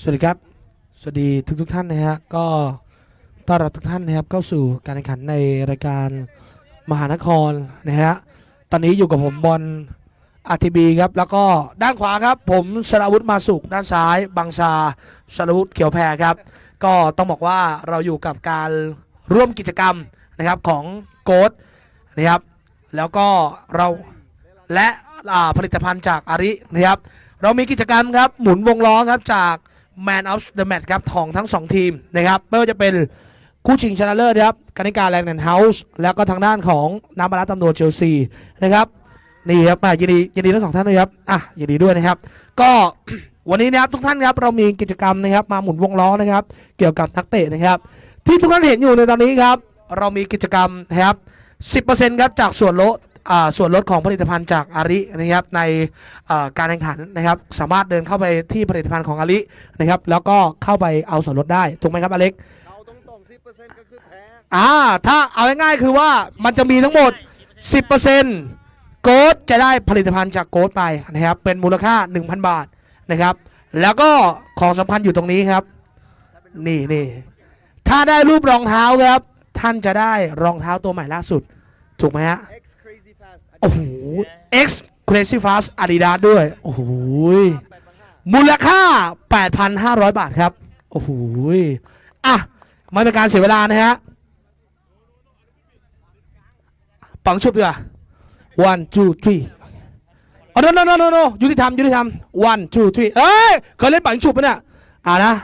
สวัสดีครับ สวัสดีทุกทุกท่านนะฮะ ก็ต้อนรับทุกท่านนะครับเข้าสู่การแข่งขันในรายการมหานครนะฮะ ตอนนี้อยู่กับผมบอลอาทีบีครับ แล้วก็ด้านขวาครับ ผมสราวุธมาสุข ด้านซ้ายบังชาสราวุธเขียวแพรครับ ก็ต้องบอกว่าเราอยู่กับการร่วมกิจกรรมนะครับของโกดนะครับ แล้วก็เราและผลิตภัณฑ์จากอารินะครับเรามีกิจกรรมครับหมุนวงล้อครับจาก Man of the Match ครับของทั้ง 2 ทีมนะครับไม่ว่าจะเป็นคู่ชิงชนะเลิศนะครับกานิการแลนด์เฮาส์แล้วก็ทางด้านของน้ำบาลาตำรวจเชลซีนะครับนี่ครับยินดียินดีทั้งสองท่านด้วยครับอะยินดีด้วยนะครับ ก็วันนี้นะครับทุกท่านครับเรามีกิจกรรมนะครับมาหมุนวงล้อนะครับ เกี่ยวกับนักเตะนะครับ ที่ทุกท่านเห็นอยู่ในตอนนี้ครับ เรามีกิจกรรมนะครับ10%ครับจากส่วนลด ส่วนลดของผลิตภัณฑ์จากอารินะครับในอ่าการแข่งขันนะครับ สามารถเดินเข้าไปที่ผลิตภัณฑ์ของอารินะครับ แล้วก็เข้าไปเอาส่วนลดได้ถูกไหมครับอเล็กเอาตรงๆสิเปอร์เซ็นต์ก็คือแพ้อ่าถ้าเอาง่ายๆคือว่ามันจะมีทั้งหมด 10%โกดจะได้ผลิตภัณฑ์จากโกดไปนะครับ เป็นมูลค่า 1,000 บาทนะครับ แล้วก็ของสำคัญอยู่ตรงนี้ครับ นี่นี่ถ้าได้รูปรองเท้าครับ ท่านจะได้รองเท้าตัวใหม่ล่าสุด ถูกไหมฮะ X Crazy Fast โอ้โห X Crazy Fast Adidas ด้วย โอ้โห มูลค่า 8,500 บาทครับ โอ้โห อะ ไม่เป็นการเสียเวลานะฮะปังชุบดีกว่า one two three อ๋อ no no no no no ยุติธรรมยุติธรรม one two three เอ้ย เคยเล่นปังชุบปะเนี่ย อ่านะ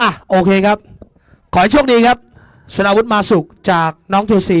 อะ โอเคครับ ขอให้โชคดีครับสนาวุธมาสุขจากน้องเชลซี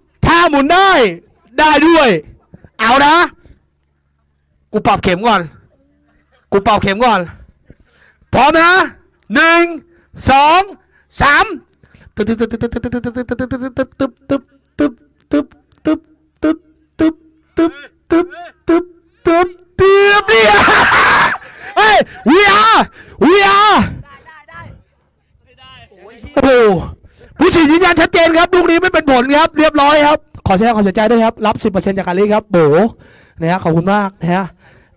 ถ้าหมุนได้ได้ด้วย เอานะ กูปรับเข็มก่อน กูปรับเข็มก่อน พร้อมนะหนึ่งสองสามตึ๊บตึ๊บตึ๊บตึ๊บตึ๊บตึ๊บตึ๊บตึ๊บตึ๊บตึ๊บ ผู้ฉีดยืนยันชัดเจนครับลูกนี้ไม่เป็นผลครับเรียบร้อยครับ ขอแสดงความเสียใจด้วยครับ รับ 10%จากการลีครับโบนะฮะขอบคุณมากนะฮะ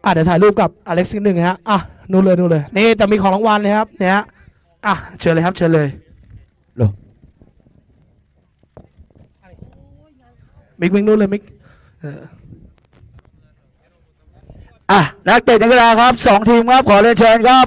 อะเดี๋ยวถ่ายรูปกับอเล็กซ์นิดหนึ่งฮะอะนู่นเลยนู่นเลย นี่แต่มีของรางวัลนะครับเนี่ยฮะอะเชิญเลยครับเชิญเลยโลมิกมิกนู่นเลยมิกเอออะนักเตะนักกีฬาครับสองทีมครับขอเรียนเชิญครับ